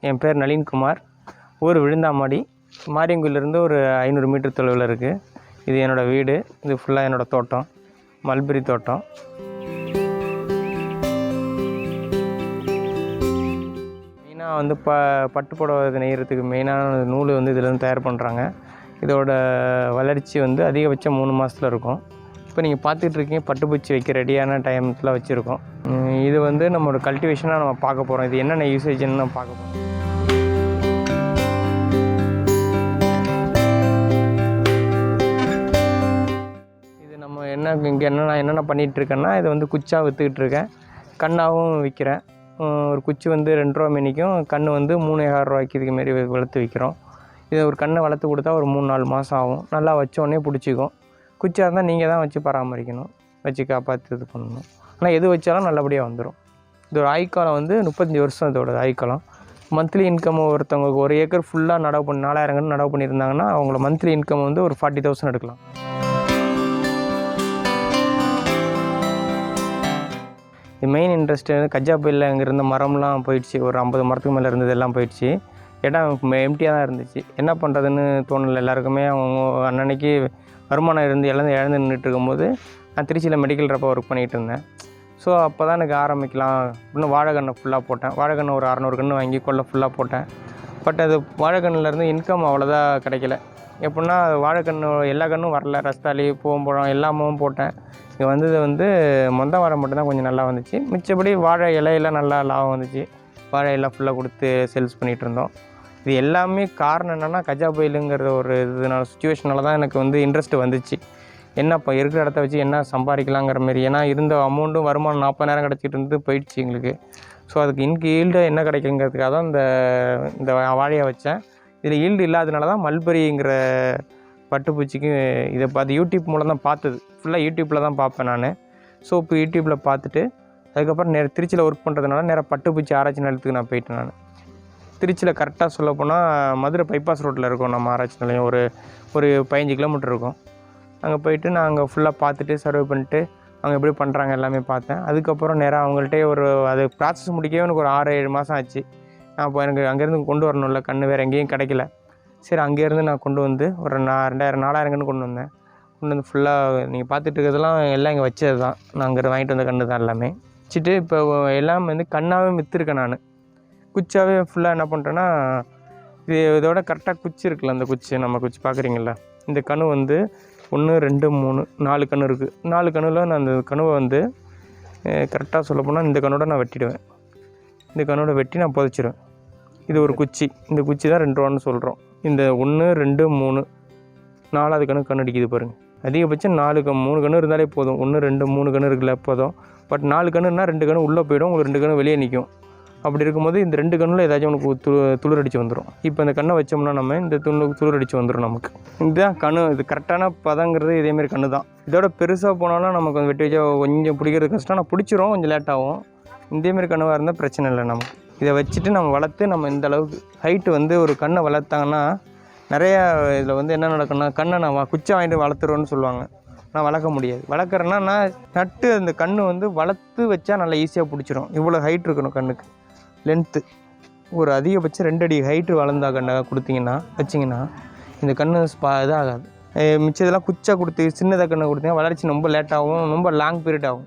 என் பேர் நளின்குமார். ஊர் விழுந்தாமாடி. மாரியங்குடியிலேருந்து ஒரு ஐநூறு மீட்டர் தொலைவில் இருக்குது இது என்னோடய வீடு. இது ஃபுல்லாக என்னோடய தோட்டம். மல்பெரி தோட்டம். மெயினாக வந்து ப பட்டு புடவை நெய்யறதுக்கு மெயினான நூல் வந்து இதிலேருந்து தயார் பண்ணுறாங்க இதோட வளர்ச்சி வந்து அதிகபட்சம் மூணு மாதத்துல இருக்கும். இப்போ நீங்கள் பார்த்துட்டு இருக்கீங்க பட்டுப்பூச்சி வைக்க ரெடியான டைமில் வச்சுருக்கோம். இது வந்து நம்மளோட கல்டிவேஷனாக நம்ம பார்க்க போகிறோம் இது என்னென்ன யூசேஜ்னு நம்ம பார்க்க போகிறோம் இது நம்ம என்ன இங்கே என்னென்ன என்னென்ன பண்ணிகிட்ருக்கேன்னா இதை வந்து குச்சா விற்றுக்கிட்டு இருக்கேன். கண்ணாகவும் விற்கிறேன் ஒரு குச்சி வந்து ரெண்டு ரூபா மேனிக்கும். கன்று வந்து மூணு ஆறு ரூபாய்க்கு இதுக்கு மாரி வளர்த்து விற்கிறோம் இதை ஒரு கண்ணை வளர்த்து கொடுத்தா ஒரு மூணு நாலு மாதம் ஆகும். நல்லா வச்சோடனே பிடிச்சிக்கும். குச்சியாக இருந்தால் நீங்கள் தான் வச்சு பராமரிக்கணும் வச்சு காப்பாற்றி இது பண்ணணும். ஆனால் எது வச்சாலும் நல்லபடியாக வந்துடும். இதோட ஆய்காலம் வந்து முப்பத்தஞ்சு வருஷம் இதோட ஆய்காலம் மந்த்லி இன்கம் ஒருத்தவங்களுக்கு ஒரு ஏக்கர் ஃபுல்லாக நடவு பண்ணி நாலாயிரம் கன்று நடவு பண்ணியிருந்தாங்கன்னா அவங்கள மந்த்லி இன்கம் வந்து ஒரு ஃபார்ட்டி தௌசண்ட் எடுக்கலாம். இது மெயின் இன்ட்ரெஸ்ட் கஜா புயலில் அங்கே இருந்த மரம்லாம் போயிடுச்சு. ஒரு ஐம்பது மரத்துக்கு மேலே இருந்தது எல்லாம் போயிடுச்சு. இடம் எம்டியாக தான் இருந்துச்சு. என்ன பண்ணுறதுன்னு தோணல. எல்லாருக்குமே அவங்க அன்னன்னைக்கு வருமானம் இருந்து இழந்து இழந்து நின்றுட்டு இருக்கும்போது நான் திருச்சியில் மெடிக்கல் ரப்பா ஒர்க் பண்ணிகிட்டு இருந்தேன் ஸோ அப்போ தான் எனக்கு ஆரம்பிக்கலாம். இன்னும் வாழைக்கண்ணை ஃபுல்லாக போட்டேன். வாழைக்கண்ணை ஒரு அறநூறு கன்று வாங்கி கொள்ள ஃபுல்லாக போட்டேன். பட் அது வாழைக்கண்ணுலேருந்து இன்கம் அவ்வளோதான் கிடைக்கல. எப்படின்னா வாழைக்கன்று எல்லா கன்றும் வரல. ரஸ்தாளி பூவம்பழம் எல்லாமும் போட்டேன். இங்கே வந்தது வந்து மொந்த வாழை மட்டும்தான் கொஞ்சம் நல்லா வந்துச்சு. மிச்சபடி வாழை இலையெல்லாம் நல்லா லாபம் வந்துச்சு. வாழை இலை ஃபுல்லாக கொடுத்து சேல்ஸ் பண்ணிகிட்டு இருந்தோம் இது எல்லாமே காரணம் என்னென்னா கஜா புயலுங்கிற ஒரு இதனால சுச்சுவேஷனால தான் எனக்கு வந்து இன்ட்ரெஸ்ட் வந்துச்சு. என்ன இப்போ இருக்கிற இடத்த வச்சு என்ன சம்பாதிக்கலாங்கிற மாரி. ஏன்னா இருந்த அமௌண்ட்டும் வருமானம் நாற்பதாயிரம் கிடச்சிட்டு இருந்து போயிடுச்சு எங்களுக்கு. ஸோ அதுக்கு இன்க்கு ஈல்டு என்ன கிடைக்குங்கிறதுக்காக தான் இந்த இந்த வாழையை வச்சேன். இதில் ஈல்டு இல்லாதனால தான் மல்பரிங்கிற பட்டுப்பூச்சிக்கு இதை பார்த்து யூடியூப் மூலம் தான் பார்த்தது. ஃபுல்லாக யூடியூப்பில் தான் பார்ப்பேன் நான். ஸோ இப்போ யூடியூப்பில் பார்த்துட்டு அதுக்கப்புறம் நேர திருச்சியில் ஒர்க் பண்ணுறதுனால நேராக பட்டுப்பூச்சி ஆராய்ச்சி நிலத்துக்கு நான் போயிட்டேன் நான். திருச்சியில் கரெக்டாக சொல்லப்போனால் மதுரை பைபாஸ் ரோட்டில் இருக்கும் நம்ம ஆராய்ச்சி நிலையம். ஒரு ஒரு பதினஞ்சு கிலோமீட்டர் இருக்கும். அங்கே போயிட்டு நான் அங்கே ஃபுல்லாக பார்த்துட்டு சர்வே பண்ணிட்டு அவங்க எப்படி பண்ணுறாங்க எல்லாமே பார்த்தேன். அதுக்கப்புறம் நேராக அவங்கள்ட்டே ஒரு அது ப்ராசஸ் முடிக்கவே எனக்கு ஒரு ஆறு ஏழு மாதம் ஆச்சு. நான் இப்போ எனக்கு அங்கேருந்து கொண்டு வரணும்ல கண்ணு வேறு எங்கேயும் கிடைக்கல. சரி அங்கேருந்து நான் கொண்டு வந்து ஒரு நான் ரெண்டாயிரம் நாலாயிரம் கன்று கொண்டு வந்தேன். கொண்டு வந்து ஃபுல்லாக நீங்கள் பார்த்துட்டு இருக்கிறதெல்லாம் எல்லாம் இங்கே வச்சது தான் நான் அங்கே வாங்கிட்டு வந்த கன்று தான் எல்லாமே. வச்சுட்டு இப்போ எல்லாம் வந்து கண்ணாகவே விற்றுருக்கேன் நான். குச்சாவே ஃபுல்லாக என்ன பண்ணுறேன்னா இது இதோட கரெக்டாக குச்சி இருக்குல்ல அந்த குச்சி நம்ம குச்சி பார்க்குறீங்கள இந்த கணு வந்து ஒன்று ரெண்டு மூணு நாலு கணு இருக்குது நாலு கணுவில் நான் அந்த கணுவை வந்து கரெக்டாக சொல்லப்போனால் இந்த கண்ணோட நான் வெட்டிடுவேன். இந்த கண்ணோட வெட்டி நான் புதைச்சிடுவேன் இது ஒரு குச்சி. இந்த குச்சி தான் ரெண்டு ரூபான்னு சொல்கிறோம் இந்த ஒன்று ரெண்டு மூணு நாலாவது கணு கண் அடிக்குது பாருங்கள் அதிகபட்சம் நாலு க மூணு கணு இருந்தாலே போதும். ஒன்று ரெண்டு மூணு கணு இருக்குல்ல போதும். பட் நாலு கணுன்னா ரெண்டு கணு உள்ளே போயிடும். உங்களுக்கு ரெண்டு கணு வெளியே நிற்கும் அப்படி இருக்கும்போது இந்த ரெண்டு கண்ணில் ஏதாச்சும் உனக்கு து துளிர் வந்துடும் இப்போ இந்த கண்ணை வச்சோம்னா நம்ம இந்த துணு துளிர் அடித்து வந்துடும் நமக்கு. இதுதான் கண் இது கரெக்டான பதங்கிறது இதேமாரி கண்ணு தான் இதோட பெருசாக போனாலும் நமக்கு வந்து வெட்டி வச்சா கொஞ்சம் பிடிக்கிறது கஷ்டம். நான் பிடிச்சிரும் கொஞ்சம் லேட் ஆகும். இதேமாரி கண்ணுவாக இருந்தால் பிரச்சனை இல்லை நமக்கு. இதை வச்சுட்டு நம்ம வளர்த்து நம்ம இந்த அளவுக்கு ஹைட்டு வந்து ஒரு கண்ணை வளர்த்தாங்கன்னா நிறையா இதில் வந்து என்ன நடக்கும்னா கண்ணை நான் வ- குச்சை வாங்கிட்டு வளர்த்துருவேன்னு சொல்லுவாங்க. நான் வளர்க்க முடியாது. வளர்க்குறேன்னா நான் நட்டு அந்த கண்ணு வந்து வளர்த்து வச்சா நல்லா ஈஸியாக பிடிச்சிரும். இவ்வளோ ஹைட் இருக்கணும் கண்ணுக்கு. லென்த்து ஒரு அதிகபட்சம் ரெண்டு அடி ஹைட்டு வளர்ந்தா கண்ணாக கொடுத்தீங்கன்னா வச்சிங்கன்னா இந்த கண்ணு ஸ்பா இதாகாது. மிச்சதெல்லாம் குச்சா கொடுத்து சின்னதாக கண்ணை கொடுத்தீங்கன்னா வளர்ச்சி ரொம்ப லேட்டாகவும் ரொம்ப லாங் பீரியட் ஆகும்.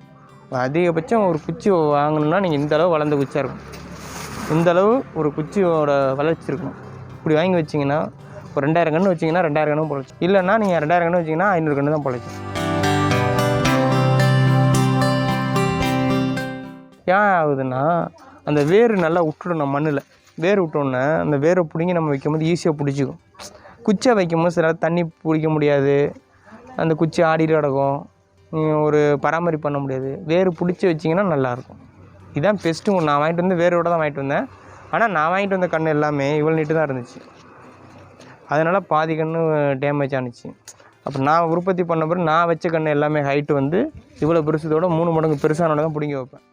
அதிகபட்சம் ஒரு குச்சி வாங்கணும்னா நீங்கள் இந்த அளவு வளர்ந்த குச்சியாக இருக்கும். இந்த அளவு ஒரு குச்சியோட வளர்ச்சி இருக்கணும் இப்படி வாங்கி வச்சிங்கன்னா ஒரு ரெண்டாயிரம் கன்று வச்சிங்கன்னா ரெண்டாயிரம் கன்று பொழைச்சி. இல்லைன்னா நீங்கள் ரெண்டாயிரம் கன்று வச்சிங்கன்னா ஐநூறு கன்று தான் பொழைக்கும். ஏன் ஆகுதுன்னா அந்த வேர் நல்லா விட்டுடணும் மண்ணில். வேர் விட்டோன்னே அந்த வேரை பிடுங்கி நம்ம வைக்கும்போது ஈஸியாக பிடிச்சிக்கும். குச்சை வைக்கும்போது சில தண்ணி பிடிக்க முடியாது. அந்த குச்சி ஆடிட்டு கிடக்கும். ஒரு பராமரிப்பு பண்ண முடியாது. வேர் பிடிச்சி வச்சிங்கன்னா நல்லாயிருக்கும். இதான் பெஸ்ட்டு நான் வாங்கிட்டு வந்து வேரோட தான் வாங்கிட்டு வந்தேன். ஆனால் நான் வாங்கிட்டு வந்த கன்று எல்லாமே இவ்வளோ நீட்டு தான் இருந்துச்சு. அதனால் பாதி கன்று டேமேஜ் ஆணுச்சு அப்போ நான் உற்பத்தி பண்ண பிறகு நான் வச்ச கன்று எல்லாமே ஹைட்டு வந்து இவ்வளோ பெருசத்தோட மூணு மடங்கு பெருசானோட தான் பிடிங்கி வைப்பேன்.